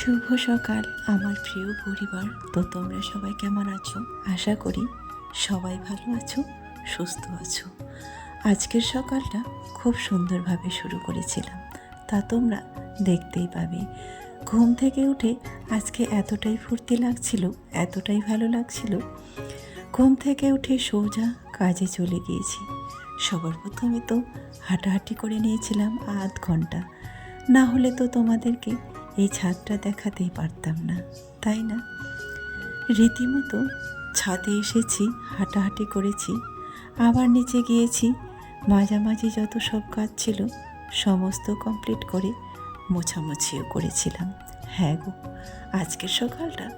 শুভ সকাল, আমার প্রিয় পরিবার। তো তোমরা সবাই কেমন আছো? আশা করি সবাই ভালো আছো, সুস্থ আছো। আজকের সকালটা খুব সুন্দরভাবে শুরু করেছিলাম। তা তোমরা দেখতেই পাবে। ঘুম থেকে উঠে আজকে এতটাই ফুর্তি লাগছিল, এতটাই ভালো লাগছিল। ঘুম থেকে উঠে সোজা কাজে চলে গিয়েছি। সবার প্রথমে তো হাঁটাহাঁটি করে নিয়েছিলাম আধ ঘণ্টা। না হলে তো তোমাদেরকে এই ছাদটা দেখাতেই পারতাম না, তাই না? রীতিমতো ছাদে এসেছি, হাঁটাহাঁটি করেছি, আবার নিচে গিয়েছি, মাঝামাঝি যত সব কাজ ছিল সমস্ত কমপ্লিট করে মোছামুছিও করেছিলাম। হ্যাঁ গো, আজকের সকালটা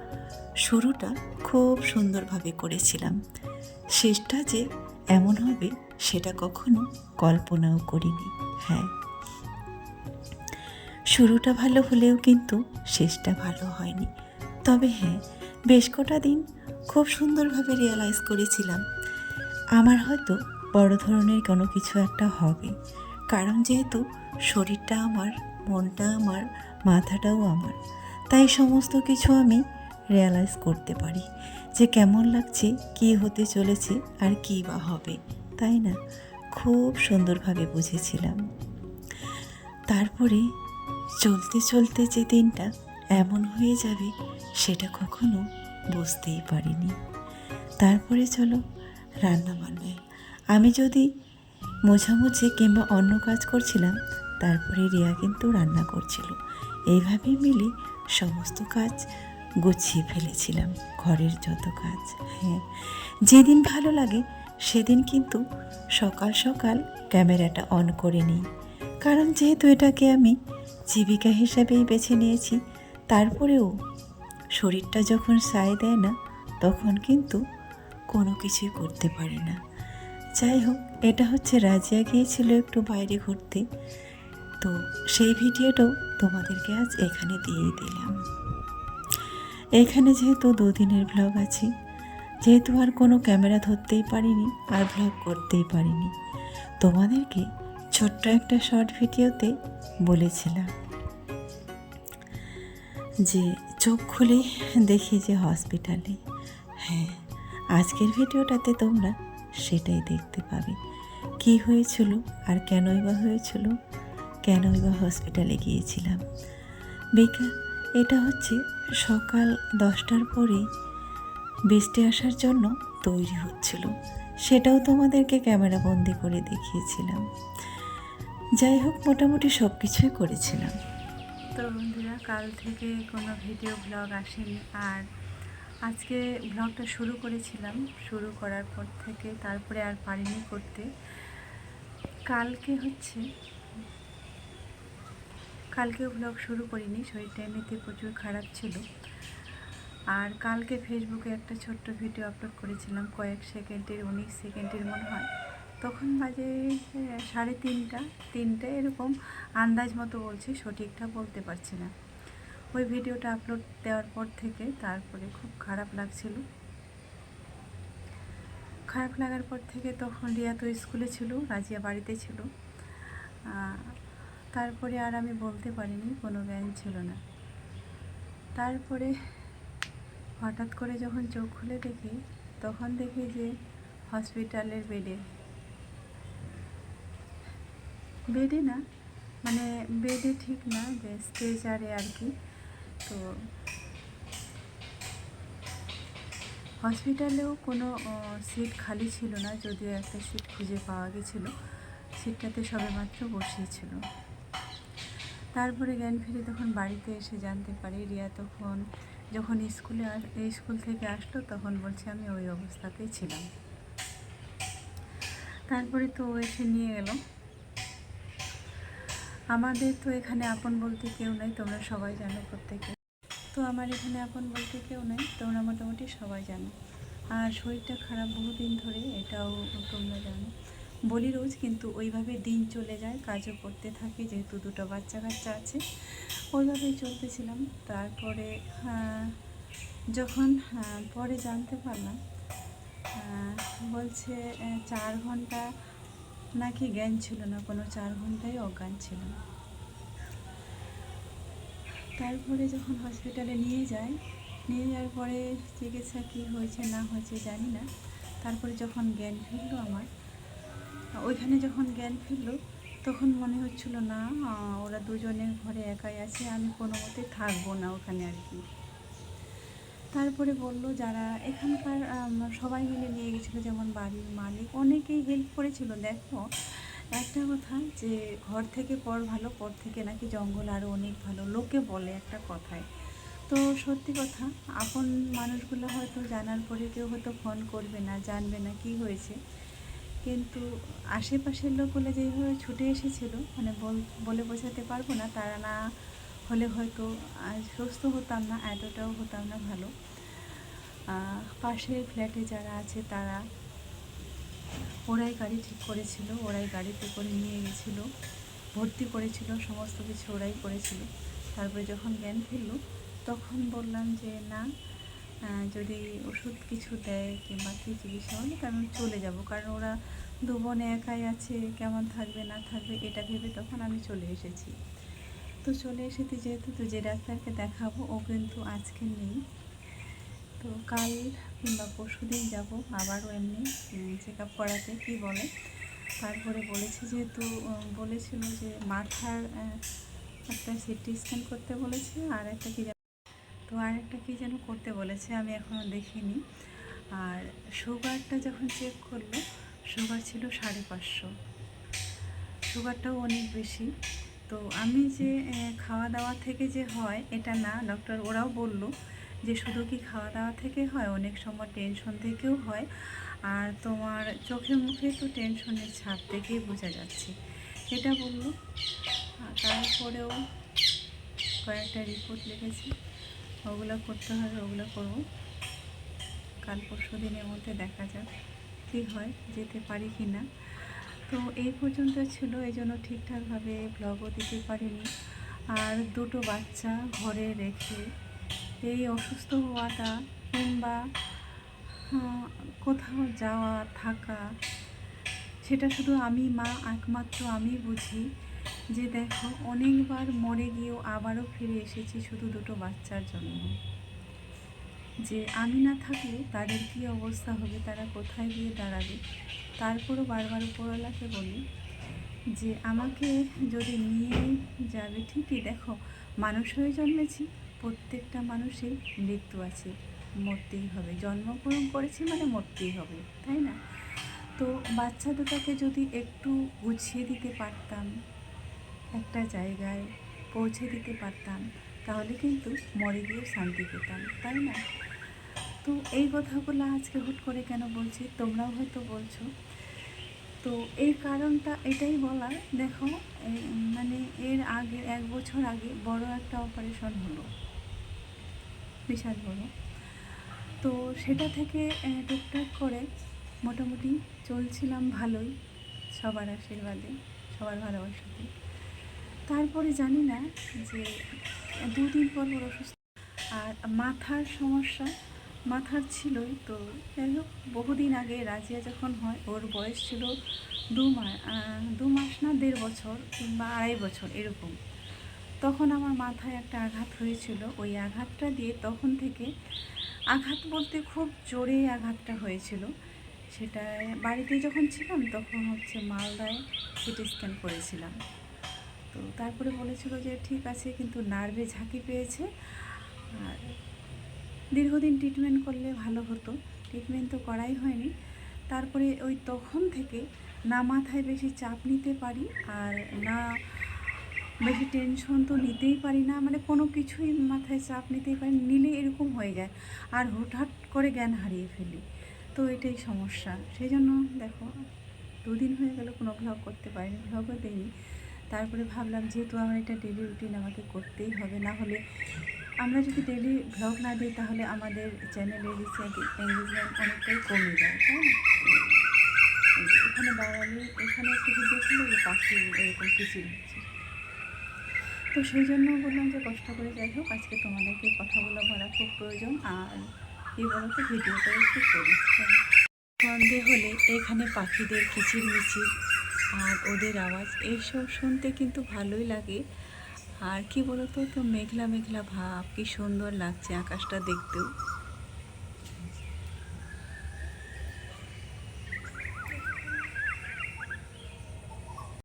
শুরুটা খুব সুন্দরভাবে করেছিলাম। শেষটা যে এমন হবে সেটা কখনো কল্পনাও করিনি। হ্যাঁ। শুরুটা ভালো হলেও কিন্তু শেষটা ভালো হয়নি। তবে হ্যাঁ বেশ কটা দিন খুব সুন্দরভাবে রিয়েলাইজ করেছিলাম। আমার হয়তো বড় ধরনের কোনো কিছু একটা হবে। কারণ যেহেতু শরীরটা আমার, মনটা আমার, মাথাটাও আমার। তাই সমস্ত কিছু আমি রিয়ালাইজ করতে পারি যে কেমন লাগছে, কী হতে চলেছে আর কী বা হবে। তাই না? খুব সুন্দরভাবে বুঝেছিলাম। তারপরে চলতে চলতে যে দিনটা এমন হয়ে যাবে, সেটা কখনো বুঝতেই পারিনি। তারপরে চলো রান্না বান্নায়। আমি যদি মোছামুছি কিংবা অন্য কাজ করছিলাম, তারপরে রিয়া কিন্তু রান্না করছিল। এইভাবে মিলে সমস্ত কাজ গুছিয়ে ফেলেছিলাম, ঘরের যত কাজ হ্যাঁ। যেদিন ভালো লাগে, সেদিন কিন্তু সকাল সকাল ক্যামেরাটা অন করে নিই। কারণ যেহেতু এটাকে আমি জীবিকা হিসাবেই বেছে নিয়েছি। তারপরেও শরীরটা যখন সায় দেয় না, তখন কিন্তু কোনো কিছুই করতে পারি না। যাই হোক, এটা হচ্ছে রাজিয়া গিয়েছিল একটু বাইরে ঘুরতে। তো সেই ভিডিওটাও তোমাদেরকে আজ এখানে দিয়ে দিলাম। এখানে যেহেতু দুদিনের ব্লগ আছে, যেহেতু আর কোনো ক্যামেরা ধরতেই পারিনি, আর ব্লগ করতেই পারিনি, তোমাদেরকে ছোট্ট একটা শর্ট ভিডিওতে বলেছিলাম যে চোখ খুলে দেখি যে হসপিটালে। হ্যাঁ আজকের ভিডিওটাতে তোমরা সেটাই দেখতে পাবে। কি হয়েছিল আর কেনই বা হয়েছিল, কেনই বা হসপিটালে গিয়েছিলাম। বেকার এটা হচ্ছে সকাল দশটার পরেই বৃষ্টি আসার জন্য তৈরি হচ্ছিল। সেটাও তোমাদেরকে ক্যামেরা বন্দি করে দেখিয়েছিলাম। যাই হোক, মোটামুটি সব কিছুই করেছিলাম। তো বন্ধুরা, কাল থেকে কোনো ভিডিও ব্লগ আসেনি। আর আজকে ব্লগটা শুরু করেছিলাম। শুরু করার পর থেকে তারপরে আর পারিনি করতে। কালকে হচ্ছে, কালকেও ব্লগ শুরু করিনি। শরীরটা এমনিতে প্রচুর খারাপ ছিল। আর কালকে ফেসবুকে একটা ছোট্ট ভিডিও আপলোড করেছিলাম, কয়েক সেকেন্ডের, উনিশ সেকেন্ডের মনে হয়। তখন বাজে সাড়ে তিনটা, তিনটে এরকম আন্দাজ মতো বলছি, সঠিকটা বলতে পারছি না। ওই ভিডিওটা আপলোড দেওয়ার পর থেকে তারপরে খুব খারাপ লাগছিল। খারাপ লাগার পর থেকে তখন রিয়া তো স্কুলে ছিল, রাজিয়া বাড়িতে ছিল। তারপরে আর আমি বলতে পারিনি, কোনো জ্ঞান ছিল না। তারপরে হঠাৎ করে যখন চোখ খুলে দেখি, তখন দেখি যে হসপিটালের বেডে বেডে না মানে বেডে ঠিক না, যে স্ট্রেচারে আর কি। তো হসপিটালেও কোনো সিট খালি ছিল না, যদিও একটা সিট খুঁজে পাওয়া গেছিল। সিটটাতে সবেমাত্র বসিয়েছিল। তারপরে জ্ঞান ফিরে তখন বাড়িতে এসে জানতে পারি, রিয়া তখন যখন স্কুলে এই স্কুল থেকে আসলো, তখন বলছে, আমি ওই অবস্থাতেই ছিলাম। তারপরে তো এসে নিয়ে গেল। আমাদের তো এখানে আপন বলতে কেউ নাই, তোমরা সবাই জানো প্রত্যেকে। তো আমার এখানে আপন বলতে কেউ নেই, তোমরা মোটামুটি সবাই জানো। আর শরীরটা খারাপ বহুদিন ধরে, এটাও তোমরা জানো। বলি রোজ, কিন্তু ওইভাবে দিন চলে যায়, কাজও করতে থাকি, যেহেতু দুটো বাচ্চা কাচ্চা আছে ওইভাবেই চলতেছিলাম। তারপরে যখন পরে জানতে পারলাম বলছে চার ঘণ্টা নাকি জ্ঞান ছিল না, কোনো চার ঘন্টাই অজ্ঞান ছিল তারপরে যখন হসপিটালে নিয়ে যায়, নিয়ে যাওয়ার পরে চিকিৎসা কী হয়েছে, না হয়েছে জানি না। তারপরে যখন জ্ঞান ফিরলো আমার, ওইখানে যখন জ্ঞান ফিরলো, তখন মনে হচ্ছিল না ওরা দুজনে ঘরে একাই আছে, আমি কোনো মতে থাকব না ওখানে আর কি। তারপরে বলল যারা এখানকার সবাই মিলে নিয়ে গেছিল যেমন বাড়ির মালিক, অনেকেই হেল্প করেছিল। দেখো, একটা কথা যে ঘর থেকে পর ভালো, পর থেকে নাকি জঙ্গল আরও অনেক ভালো, লোকে বলে একটা কথায়। তো সত্যি কথা, আপন মানুষগুলো হয়তো জানার পরে কেউ হয়তো ফোন করবে না, জানবে না কি হয়েছে। কিন্তু আশেপাশের লোকগুলো যেইভাবে ছুটে এসেছিল মানে বল- বলে বোঝাতে পারব না, তারা না হলে হয়তো আজ সুস্থ হতাম না, এতটাও হতাম না ভালো। পাশের ফ্ল্যাটে যারা আছে তারা ওরাই গাড়ি ঠিক করেছিল, ওরাই গাড়িতে করে নিয়ে গেছিল, ভর্তি করেছিল, সমস্ত কিছু ওরাই করেছিল। তারপরে যখন জ্ঞান ফিরলো, তখন বললাম যে, না যদি ওষুধ কিছু দেয় কিংবা কী চিকিৎসা হলে আমি চলে যাব। কারণ ওরা দু বোনে একাই আছে, কেমন থাকবে, না থাকবে, এটা ভেবে তখন আমি চলে এসেছি। তো চলে এসেছি যেহেতু তো যে ডাক্তারকে দেখাবো, ও কিন্তু আজকে নেই। তো কাল কিংবা পরশু দিন যাব, আবারও এমনি চেক আপ করাতে, কী বলে? তারপরে বলেছে যেহেতু বলেছিল যে মাথার একটা সিটি স্ক্যান করতে বলেছে, আর একটা কী তো আর একটা কী যেন করতে বলেছে, আমি এখনও দেখিনি। আর সুগারটা যখন চেক করল, সুগার ছিল সাড়ে পাঁচশো। সুগারটাও অনেক বেশি। তো আমি যে খাওয়া দাওয়া থেকে যে হয়, এটা না ডক্টর ওরাও বলল যে শুধু কি খাওয়া দাওয়া থেকে হয়, অনেক সময় টেনশন থেকেও হয়। আর তোমার চোখে মুখে তো টেনশনের ছাপ থেকেই বোঝা যাচ্ছে। এটা বলল। তারপরেও কয়েকটা রিপোর্ট লিখেছি। ওগুলো করতে হবে, ওগুলো করব। কাল পরশু দিনের মধ্যে দেখা যাক, কী হয়, যেতে পারি কি না তো এই পর্যন্ত ছিল, এই জন্য ঠিকঠাকভাবে ব্লগও দিতে পারিনি। আর দুটো বাচ্চা ঘরে রেখে এই অসুস্থ হওয়াটা কিংবা কোথাও যাওয়া, থাকা, সেটা শুধু আমি, মা, একমাত্র আমি বুঝি যে দেখো, অনেকবার মরে গিয়েও আবারও ফিরে এসেছি শুধু দুটো বাচ্চার জন্য। যে আমি না থাকলে তাদের কী অবস্থা হবে, তারা কোথায় গিয়ে দাঁড়াবে? তারপরও বারবার উপরওয়ালাকে বলি যে, আমাকে যদি নিয়ে যাবে ঠিকই, দেখো মানুষ হয়ে জন্মেছি, প্রত্যেকটা মানুষের মৃত্যু আছে, মরতেই হবে। জন্মগ্রহণ করেছি মানে মরতেই হবে, তাই না? তো বাচ্চা দুটাকে যদি একটু গুছিয়ে দিতে পারতাম, একটা জায়গায় পৌঁছে দিতে পারতাম তাহলে কিন্তু মরে গিয়েও শান্তি পেতাম, তাই না? তো এই কথাগুলো আজকে হুট করে কেন বলছি? তোমরাও হয়তো বলছো। তো এই কারণটা এটাই বলার, দেখো মানে এর আগে, এক বছর আগে বড় একটা অপারেশন হলো। বিশাল বড়। তো সেটা থেকে টুকটাক করে মোটামুটি চলছিলাম ভালোই, সবার আশীর্বাদে, সবার ভালোবাসাতে। তারপরে জানি না যে দুদিন পর ওর অসুস্থ। আর মাথার সমস্যা, মাথার ছিলই তো। যাই হোক বহুদিন আগে রাজিয়া যখন হয়, ওর বয়স ছিল দু মাস দু মাস না দেড় বছর কিংবা আড়াই বছর এরকম। তখন আমার মাথায় একটা আঘাত হয়েছিল। ওই আঘাতটা দিয়ে তখন থেকে আঘাত বলতে খুব জোরে আঘাতটা হয়েছিল। সেটা বাড়িতে যখন ছিলাম, তখন হচ্ছে মালদায় সিটি স্ক্যান করেছিলাম। তো তারপরে বলেছিল যে ঠিক আছে, কিন্তু নার্ভে ঝাঁকি পেয়েছে। আর দীর্ঘদিন ট্রিটমেন্ট করলে ভালো হতো। ট্রিটমেন্ট তো করাই হয়নি। তারপরে ওই তখন থেকে না মাথায় বেশি চাপ নিতে পারি আর না বেশি টেনশন তো নিতেই পারি না। মানে কোনো কিছুই মাথায় চাপ নিতেই পারি। নিলে এরকম হয়ে যায় আর হঠাৎ করে জ্ঞান হারিয়ে ফেলি। তো এটাই সমস্যা। সেই জন্য দেখো, দুদিন হয়ে গেল কোনো ভ্লগ করতে পারিনি ভ্লগও দিইনি। তারপরে ভাবলাম যেহেতু আমার এটা ডেলি রুটিন আমাকে করতেই হবে, না হলে আমরা যদি ডেলি ভ্লগ না দিই তাহলে আমাদের চ্যানেলের এঙ্গেজমেন্ট অনেকটাই কমে যায়, তাই এখানে দাঁড়ালে এখানে একটু ভিডিও ছিল যে পাখি এরকম কিচির হচ্ছে তো সেই জন্য বললাম যে কষ্ট করে যাই হোক, আজকে তোমাদেরকে কথাগুলো বলা খুব প্রয়োজন, আর এই বলো তো ভিডিওটা একটু করি। সন্ধে হলে এখানে পাখিদের কিচির মিচির আর ওদের আওয়াজ, এইসব শুনতে কিন্তু ভালোই লাগে। আর কি বলতো, তো মেঘলা মেঘলা ভাব, কি সুন্দর লাগছে আকাশটা দেখতেও।